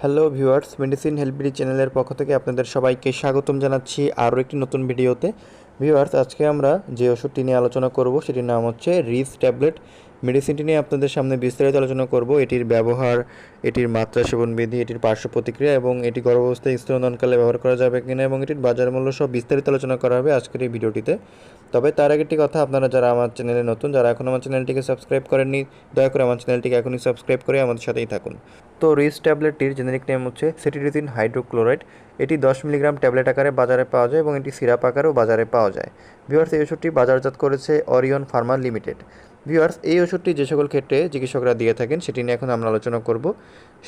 Hello viewers, medicine হেল্পবিডি চ্যানেলের পক্ষ থেকে আপনাদের সবাইকে স্বাগতম জানাচ্ছি আরও একটি নতুন ভিডিওতে। ভিউয়ার্স, আজকে আমরা যে ওষুধটি নিয়ে আলোচনা করব, সেটির নাম হচ্ছে রিস ট্যাবলেট। মেডিসিনটি নিয়ে আপনাদের সামনে বিস্তারিত আলোচনা করব। এটির ব্যবহার, এটির মাত্রা, সেবনবিধি, এটির পার্শ্ব প্রতিক্রিয়া এবং এটি গর্ভাবস্থায় স্তনদানকালে ব্যবহার করা যাবে কিনা এবং এটির বাজার মূল্য সব বিস্তারিত আলোচনা করা হবে আজকের এই ভিডিওটিতে। তবে তার আগে একটি কথা, আপনারা যারা আমার চ্যানেলে নতুন, যারা এখন আমার চ্যানেলটিকে সাবস্ক্রাইব করেননি, দয়া করে আমার চ্যানেলটিকে এখনই সাবস্ক্রাইব করে আমাদের সাথেই থাকুন। তো রিস ট্যাবলেটটির জেনেরিক নেম হচ্ছে সেটিরিজিন হাইড্রোক্লোরাইড। এটি দশ মিলিগ্রাম ট্যাবলেট আকারে বাজারে পাওয়া যায় এবং এটি সিরাপ আকারেও বাজারে পাওয়া যায়। ভিউয়ার্স, এই ওষুধটি বাজারজাত করেছে অরিয়ন ফার্মা লিমিটেড। ভিউয়ার্স, এই ওষুধটি যে সকল ক্ষেত্রে চিকিৎসকরা দিয়ে থাকেন, সেটি নিয়ে এখন আমরা আলোচনা করব।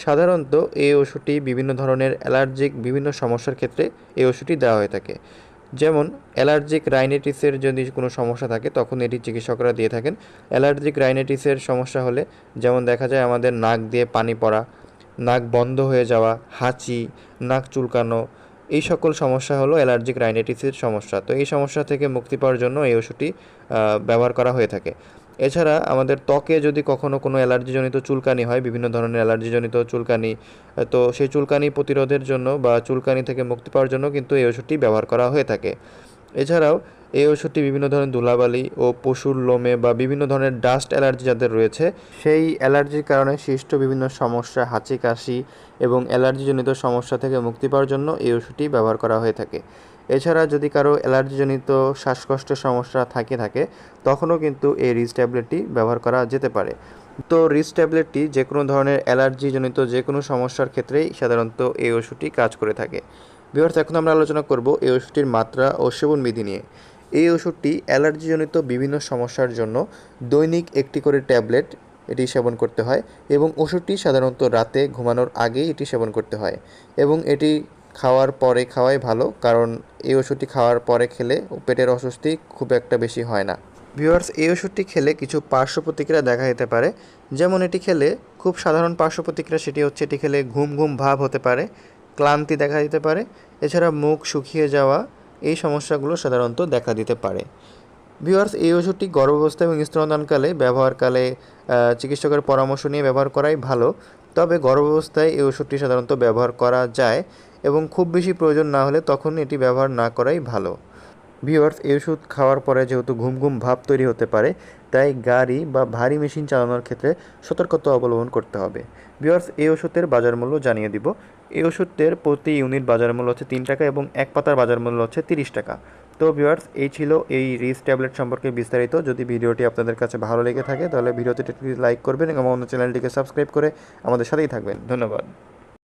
সাধারণত এই ওষুধটি বিভিন্ন ধরনের অ্যালার্জিক বিভিন্ন সমস্যার ক্ষেত্রে এই ওষুধটি দেওয়া হয়ে থাকে। যেমন, অ্যালার্জিক রাইনাইটিসের যদি কোনো সমস্যা থাকে, তখন এটি চিকিৎসকরা দিয়ে থাকেন। অ্যালার্জিক রাইনাইটিসের সমস্যা হলে, যেমন দেখা যায় আমাদের নাক দিয়ে পানি পড়া, নাক বন্ধ হয়ে যাওয়া, হাঁচি, নাক চুলকানো, এই সকল সমস্যা হলো অ্যালার্জিক রাইনাইটিসের সমস্যা। তো এই সমস্যা থেকে মুক্তি পাওয়ার জন্য এই ওষুধটি ব্যবহার করা হয়ে থাকে। এছাড়া আমাদের ত্বকে যদি কখনো কোনো অ্যালার্জিজনিত চুলকানি হয়, বিভিন্ন ধরনের অ্যালার্জিজনিত চুলকানি তো সেই চুলকানি প্রতিরোধের জন্য বা চুলকানি থেকে মুক্তি পাওয়ার জন্য কিন্তু এই ওষুধটি ব্যবহার করা হয়ে থাকে। এছাড়াও এই ওষুধটি বিভিন্ন ধরনের ধুলাবালি ও পশুর লোমে বা বিভিন্ন ধরনের ডাস্ট অ্যালার্জি যাদের রয়েছে, সেই অ্যালার্জির কারণে সৃষ্ট বিভিন্ন সমস্যা, হাঁচি, কাশি এবং অ্যালার্জিজনিত সমস্যা থেকে মুক্তি পাওয়ার জন্য এই ওষুধটি ব্যবহার করা হয়ে থাকে। এছাড়া যদি কারও অ্যালার্জিজনিত শ্বাসকষ্টের সমস্যা থাকে থাকে, তখনও কিন্তু এই রিজ ট্যাবলেটটি ব্যবহার করা যেতে পারে। তো রিজ ট্যাবলেটটি যে কোনো ধরনের অ্যালার্জিজনিত যে কোনো সমস্যার ক্ষেত্রেই সাধারণত এই ওষুধটি কাজ করে থাকে। বিহার্স এখন আমরা আলোচনা করব এই ওষুধটির মাত্রা ও সেবন বিধি নিয়ে। এই ওষুধটি অ্যালার্জিজনিত বিভিন্ন সমস্যার জন্য দৈনিক একটি করে ট্যাবলেট এটি সেবন করতে হয় এবং ওষুধটি সাধারণত রাতে ঘুমানোর আগেই এটি সেবন করতে হয় এবং এটি খাওয়ার পরে খাওয়াই ভালো, কারণ এই ওষুধটি খাওয়ার পরে খেলে পেটের অস্বস্তি খুব একটা বেশি হয় না। ভিউয়ার্স, এই ওষুধটি খেলে কিছু পার্শ্ব প্রতিক্রিয়া দেখা যেতে পারে। যেমন এটি খেলে খুব সাধারণ পার্শ্ব প্রতিক্রিয়া, সেটি হচ্ছে এটি খেলে ঘুম ঘুম ভাব হতে পারে, ক্লান্তি দেখা দিতে পারে। এছাড়া মুখ শুকিয়ে যাওয়া এই সমস্যাগুলো সাধারণত দেখা দিতে পারে। ভিউয়ার্স এই ওষুধটি গর্ভাবস্থা এবং স্তনদানকালে ব্যবহারকালে চিকিৎসকের পরামর্শ নিয়ে ব্যবহার করাই ভালো। তবে গর্ভাবস্থায় এই ওষুধটি সাধারণত ব্যবহার করা যায় এবং খুব বেশি প্রয়োজন না হলে তখন এটি ব্যবহার না করাই ভালো। ভিউয়ার্স এই ওষুধ খাওয়ার পরে যেহেতু ঘুম ঘুম ভাব তৈরি হতে পারে, তাই গাড়ি বা ভারী মেশিন চালানোর ক্ষেত্রে সতর্কতা অবলম্বন করতে হবে। ভিউয়ার্স এই ওষুধের বাজার মূল্য জানিয়ে দিব। এই ওষুধের প্রতি ইউনিট বাজার মূল্য হচ্ছে তিন টাকা এবং এক পাতার বাজার মূল্য হচ্ছে তিরিশ টাকা। তো ভিউয়ার্স, এই ছিল এই রিস ট্যাবলেট সম্পর্কে বিস্তারিত। যদি ভিডিওটি আপনাদের কাছে ভালো লেগে থাকে, তাহলে ভিডিওতে লাইক করবেন এবং অন্য চ্যানেলটিকে সাবস্ক্রাইব করে আমাদের সাথেই থাকবেন। ধন্যবাদ।